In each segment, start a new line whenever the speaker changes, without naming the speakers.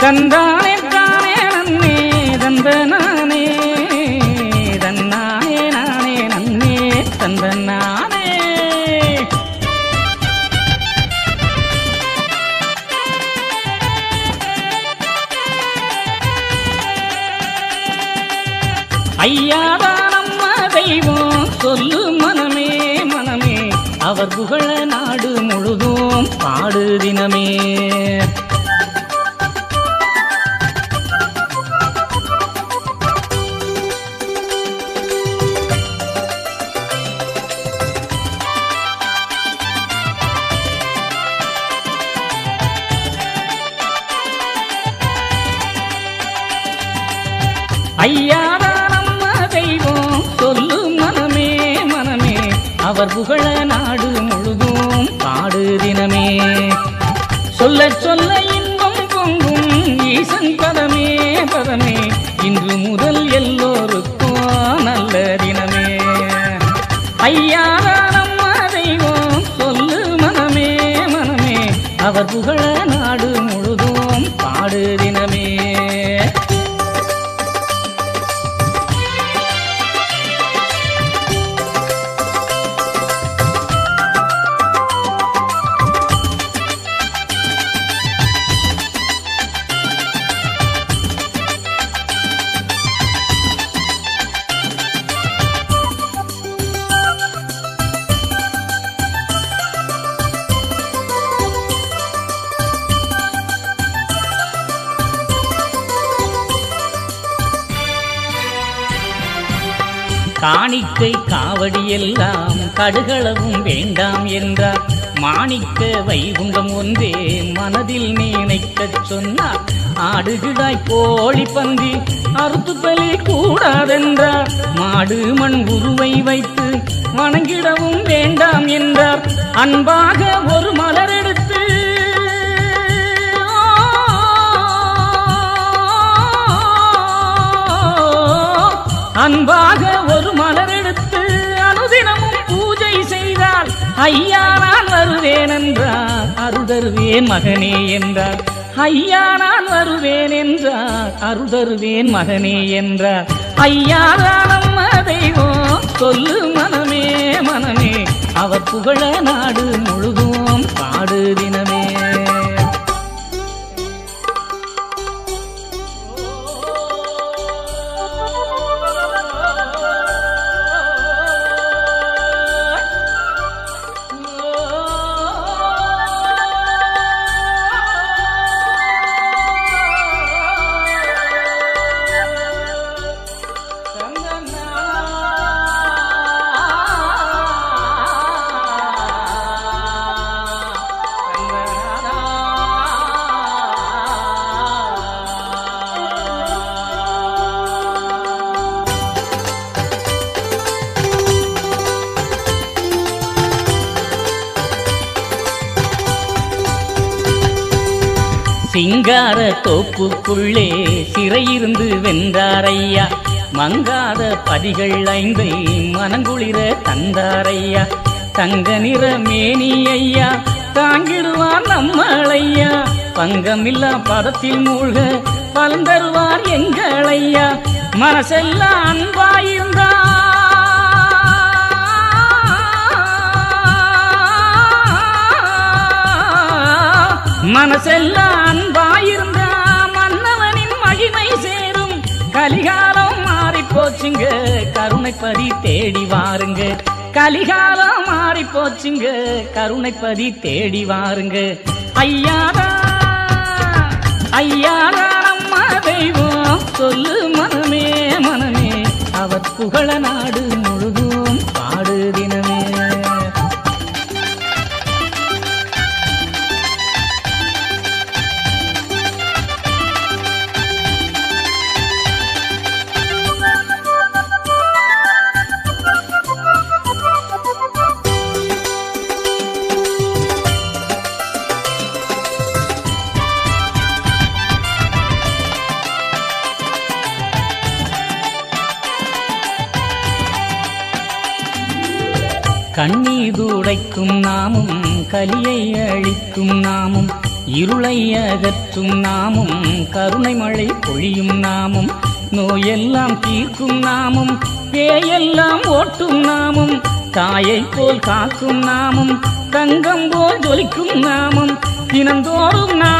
தந்தானே தானே நன்னே தந்த நானே தன்னானே நானே நன்னே தந்த நானே ஐயாதா தெய்வம் சொல்லு மனமே மனமே. அவர் புகழ நாடு முழுதும் பாடு தினமே. ஐயாரா தெய்வம் சொல்லும் மனமே மனமே. அவர் புகழ நாடு முழுதும் பாடு தினமே. சொல்ல சொல்ல இன்பம் பொங்கும் ஈசன் பதமே பதமே. இன்று முதல் எல்லோருக்கும் நல்ல தினமே. ஐயாரா தெய்வம் சொல்லு மனமே மனமே. அவர் புகழ காணிக்கை காவடியெல்லாம் கடுகளவும் வேண்டாம் என்றார் மாணிக்க வைகுண்டம் ஒன்றே மனதில் நினைக்கச் சொன்னார் ஆடுகிடாய் கோழி பந்தி அறுத்து பலி கூடாதென்றார் மாடு மண் உருவை வைத்து வணங்கிடவும் வேண்டாம் என்றார் அன்பாக ஒரு மலர் எடுத்து அன்பாக ஐயா நான் வருவேன் என்றார் அருதருவேன் மகனே என்றார். ஐயா நான் வருவேன் என்றார் அருதருவேன் மகனே என்றார். ஐயா தானம் தெய்வம் சொல்லு மனமே மனமே. அவர் புகழ நாடு முழுதும் பாடு தினமே. சிங்கார தோப்புக்குள்ளே சிறையிருந்து வென்றாரையா? மங்காத பதிகள் ஐந்தை மனங்குளிர தந்தாரையா? தங்க நிற மேனி ஐயா தாங்கிடுவார் நம்மளையா? பங்கமில்லா பதத்தில் மூழ்க பலன் தருவார் எங்களையா? மனசெல்லாம் அன்பாயிருந்தா? மனசெல்லாம் ஆயிருந்த மன்னவனின் மகிமை சேரும். கலிகாலம் மாறி போச்சுங்க கருணைப்பதி தேடி வாருங்க. கலிகாலம் மாறி போச்சுங்க கருணைப்பதி தேடி வாருங்க. ஐயாரா ஐயாரா நம்ம தெய்வம் சொல்லு மனமே மனமே. அவர் புகழ நாடு கண்ணீர் நாமும் கலியை அழிக்கும் நாமும் இருளை அகற்றும் நாமும் கருணை மழை பொழியும் நாமும் நோயெல்லாம் தீர்க்கும் நாமும் பேயெல்லாம் ஓட்டும் நாமும் தாயை போல் காக்கும் நாமும் தங்கம் போல் ஜொலிக்கும் நாமும் தினந்தோறும் நாம்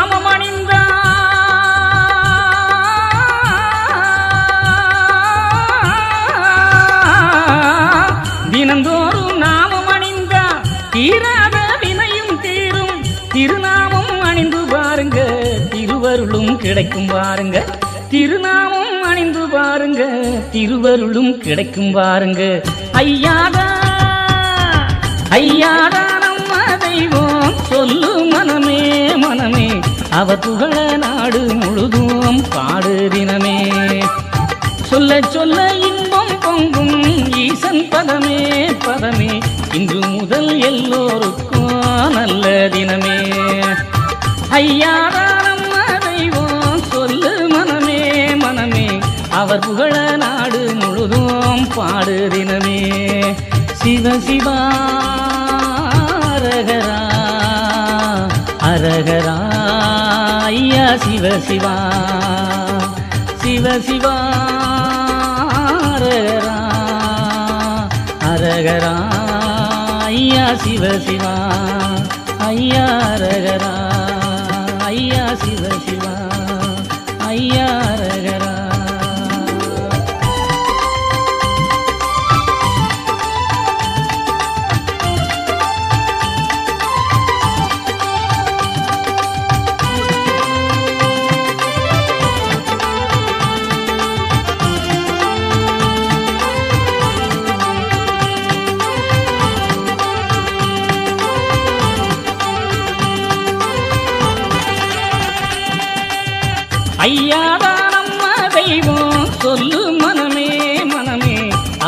கிடைக்கும் பாருங்க. திருநாமம் அணிந்து பாருங்க. திருவருளும் கிடைக்கும் பாருங்க. ஐயாடா ஐயாடா நம்ம தெய்வம். சொல்லு மனமே மனமே. அவ புகழ நாடு முழுதும் பாடு தினமே. சொல்ல சொல்ல இன்பம் பொங்கும் ஈசன் பதமே பதமே. இன்று முதல் எல்லோருக்கும் நல்ல தினமே. ஐயாடா அவர் புகழ நாடு முழுதும் பாடு தினமே சிவ சிவா அரகரா அரகரா ஐயா சிவ சிவா. சிவ சிவா அரகரா அரகரா ஐயா சிவ சிவா. ஐயா அரகரா.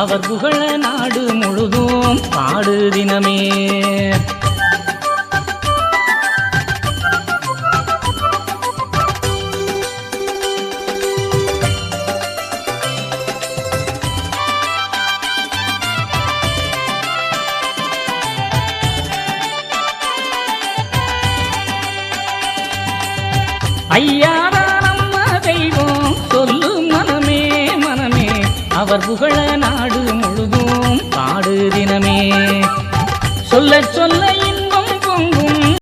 அவர் புகழ நாடு முழுதும் பாடு தினமே. ஐயா அவர் புகழ நாடு முழுதும் பாடு தினமே. சொல்ல சொல்ல இன்பம்